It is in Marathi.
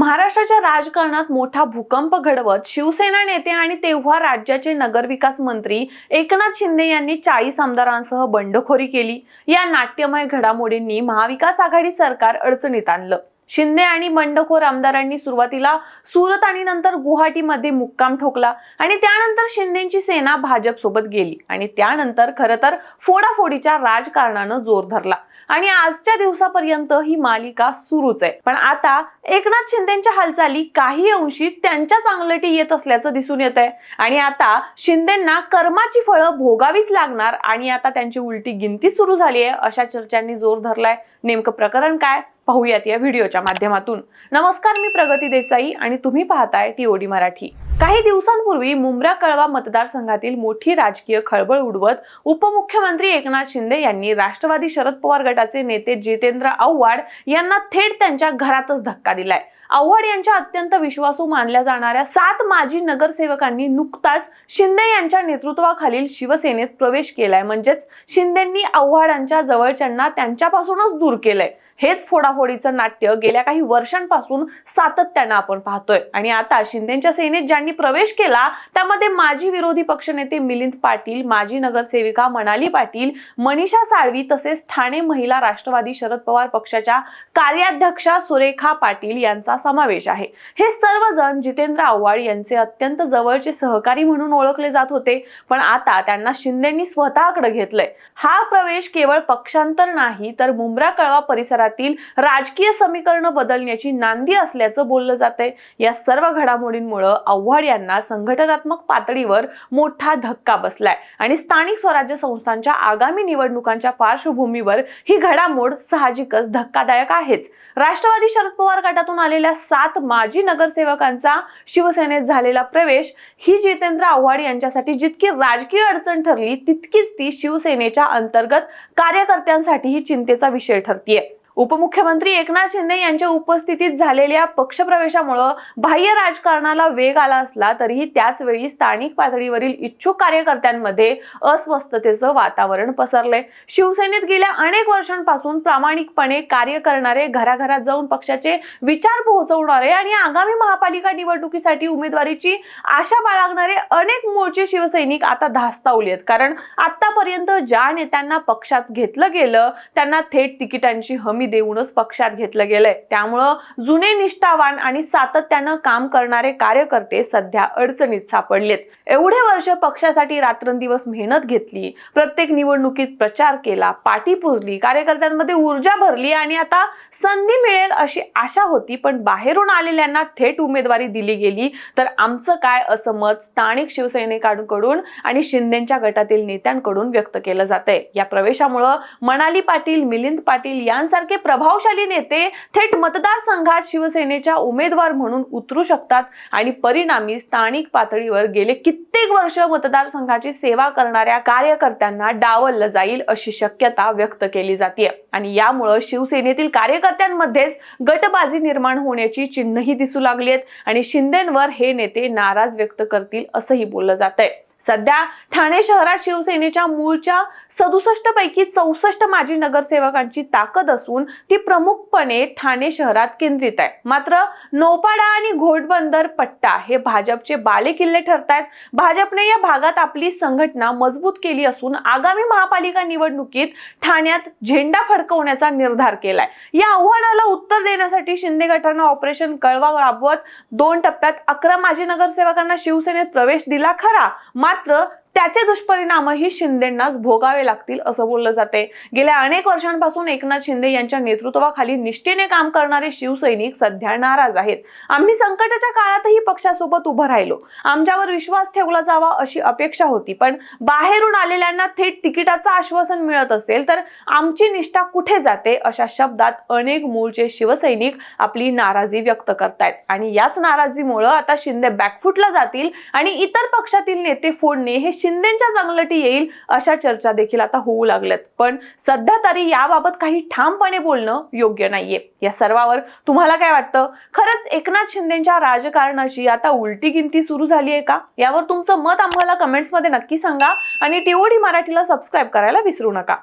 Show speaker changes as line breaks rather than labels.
महाराष्ट्राच्या राजकारणात मोठा भूकंप घडवत शिवसेना नेते आणि तेव्हा राज्याचे नगरविकास मंत्री एकनाथ शिंदे यांनी चाळीस आमदारांसह बंडखोरी केली. या नाट्यमय घडामोडींनी महाविकास आघाडी सरकार अडचणीत आणलं. शिंदे आणि बंडखोर आमदारांनी सुरुवातीला सुरत आणि नंतर गुवाहाटीमध्ये मुक्काम ठोकला आणि त्यानंतर शिंदेची सेना भाजप सोबत गेली आणि त्यानंतर खरं तर फोडाफोडीच्या राजकारणानं जोर धरला. आणि आजच्या दिवसापर्यंत ही मालिका सुरूच आहे. पण आता एकनाथ शिंदेच्या हालचाली काही अंशी त्यांच्या चांगलटी येत असल्याचं दिसून येत आहे आणि आता शिंदेना कर्माची फळं भोगावीच लागणार आणि आता त्यांची उलटी गिनती सुरू झाली आहे अशा चर्चांनी जोर धरलाय. नेमकं प्रकरण काय? पाहूयात या व्हिडिओच्या माध्यमातून. नमस्कार मी प्रगती देसाई आणि तुम्ही पाहताय टीओडी मराठी. काही दिवसांपूर्वी मुंब्रा कळवा मतदारसंघातील मोठी राजकीय खळबळ उडवत उपमुख्यमंत्री एकनाथ शिंदे यांनी राष्ट्रवादी शरद पवार गटाचे नेते जितेंद्र आव्हाड यांना थेट त्यांच्या घरातच धक्का दिलाय. आव्हाड यांच्या अत्यंत विश्वासू मानल्या जाणाऱ्या सात माजी नगरसेवकांनी नुकताच शिंदे यांच्या नेतृत्वाखालील शिवसेनेत प्रवेश केलाय. म्हणजेच शिंदेंनी आव्हाडांच्या जवळच्यांना त्यांच्यापासूनच दूर केलंय. हेच फोडाफोडीचं नाट्य गेल्या काही वर्षांपासून सातत्यानं आपण पाहतोय. आणि आता शिंदेच्या सेनेत ज्यांनी प्रवेश केला त्यामध्ये माजी विरोधी पक्षनेते मिलिंद पाटील माजी नगरसेविका मनाली पाटील मनीषा साळवी तसेच ठाणे महिला राष्ट्रवादी शरद पवार पक्षाच्या कार्याध्यक्षा सुरेखा पाटील यांचा समावेश आहे. हे सर्वजण जितेंद्र आव्हाड यांचे अत्यंत जवळचे सहकारी म्हणून ओळखले जात होते पण आता त्यांना शिंदेनी स्वतःकडे घेतलंय. हा प्रवेश केवळ पक्षांतर नाही तर मुंब्रा कळवा परिसरात क्षेत्रातील राजकीय समीकरण बदलण्याची नांदी असल्याचं बोललं जातंय. या सर्व घडामोडींमुळे आव्हाड यांना संघटनात्मक पातळीवर मोठा धक्का बसलाय. आणि स्थानिक स्वराज्य संस्थांच्या आगामी निवडणुकांच्या पार्श्वभूमीवर ही घडामोड साहजिकच धक्कादायक आहेच. राष्ट्रवादी शरद पवार गटातून आलेल्या सात माजी नगरसेवकांचा शिवसेनेत झालेला प्रवेश ही जितेंद्र आव्हाड यांच्यासाठी जितकी राजकीय अडचण ठरली तितकीच ती शिवसेनेच्या अंतर्गत कार्यकर्त्यांसाठीही चिंतेचा विषय ठरतीये. उपमुख्यमंत्री एकनाथ शिंदे यांच्या उपस्थितीत झालेल्या पक्षप्रवेशामुळं बाह्य राजकारणाला वेग आला असला तरीही त्याच वेळी स्थानिक पातळीवरील इच्छुक कार्यकर्त्यांमध्ये अस्वस्थतेचं वातावरण पसरलंय. शिवसेनेत गेल्या अनेक वर्षांपासून प्रामाणिकपणे कार्य करणारे घराघरात जाऊन पक्षाचे विचार पोहोचवणारे आणि आगामी महापालिका निवडणुकीसाठी उमेदवारीची आशा बाळगणारे अनेक मोर्चे शिवसैनिक आता धास्तावले आहेत. कारण आतापर्यंत ज्या नेत्यांना पक्षात घेतलं गेलं त्यांना थेट तिकिटांची हमी देऊनच पक्षात घेतलं गेलंय. त्यामुळं जुने निष्ठावान आणि सातत्यानं काम करणारे कार्यकर्ते सध्या अडचणीत सापडलेत. एवढे वर्ष पक्षासाठी रात्रंदिवस मेहनत घेतली प्रत्येक निवडणुकीत प्रचार केला पाठी पुजली कार्यकर्त्यांमध्ये ऊर्जा भरली आणि आता संधी मिळेल अशी आशा होती पण बाहेरून आलेल्यांना थेट उमेदवारी दिली गेली. तर आमचं काय असं मत स्थानिक शिवसैनिकांकडून आणि शिंदेच्या गटातील नेत्यांकडून व्यक्त केलं जातंय. या प्रवेशामुळं मनाली पाटील मिलिंद पाटील यांसारखे प्रभावशाली नेते थेट मतदारसंघात शिवसेनेच्या उमेदवार म्हणून उतरू शकतात आणि परिणामी स्थानिक पातळीवर गेले कित्येक वर्ष मतदारसंघाची सेवा करणाऱ्या कार्यकर्त्यांना डावललं जाईल अशी शक्यता व्यक्त केली जाते आणि यामुळं शिवसेनेतील कार्यकर्त्यांमध्येच गटबाजी निर्माण होण्याची चिन्हही दिसू लागली आहेत. आणि शिंदेंवर हे नेते नाराज व्यक्त करतील असंही बोललं जात आहे सध्या ठाणे शहरात शिवसेनेच्या मूळच्या सदुसष्ट पैकी चौसष्ट माजी नगरसेवकांची ताकद असून ती प्रमुखपणे ठाणे शहरात केंद्रित आहे. मात्र नौपाडा आणि घोडबंदर पट्टा हे भाजपचे बालेकिल्ले ठरतायत. भाजपने या भागात आपली संघटना मजबूत केली असून आगामी महापालिका निवडणुकीत ठाण्यात झेंडा फडकवण्याचा निर्धार केलाय. या आव्हानाला उत्तर देण्यासाठी शिंदे गटानं ऑपरेशन कळवा राबवत दोन टप्प्यात अकरा माजी नगरसेवकांना शिवसेनेत प्रवेश दिला खरा. मात्र त्याचे दुष्परिणामही शिंदेंनाच भोगावे लागतील असं बोललं जाते गेल्या अनेक वर्षांपासून एकनाथ शिंदे यांच्या नेतृत्वाखाली निष्ठेने काम करणारे शिवसैनिक सध्या नाराज आहेत. आम्ही संकटाच्या काळातही पक्षासोबत उभं राहिलो. आमच्यावर विश्वास ठेवला जावा अशी अपेक्षा होती. पण बाहेरून आलेल्यांना थेट तिकिटाचं आश्वासन मिळत असेल तर आमची निष्ठा कुठे जाते अशा शब्दात अनेक मूळचे शिवसैनिक आपली नाराजी व्यक्त करतायत. आणि याच नाराजीमुळं आता शिंदे बॅकफुटला जातील आणि इतर पक्षातील नेते फोडणे हे शिंदेच्या जंगलटी येईल अशा चर्चा देखील आता होऊ लागल्यात. पण सध्या तरी याबाबत काही ठामपणे बोलणं योग्य नाहीये. या सर्वावर तुम्हाला काय वाटतं? खरंच एकनाथ शिंदेच्या राजकारणाची आता उलटी गिनती सुरू झाली आहे का? यावर तुमचं मत आम्हाला कमेंट्समध्ये नक्की सांगा आणि टीओडी मराठीला सबस्क्राईब करायला विसरू नका.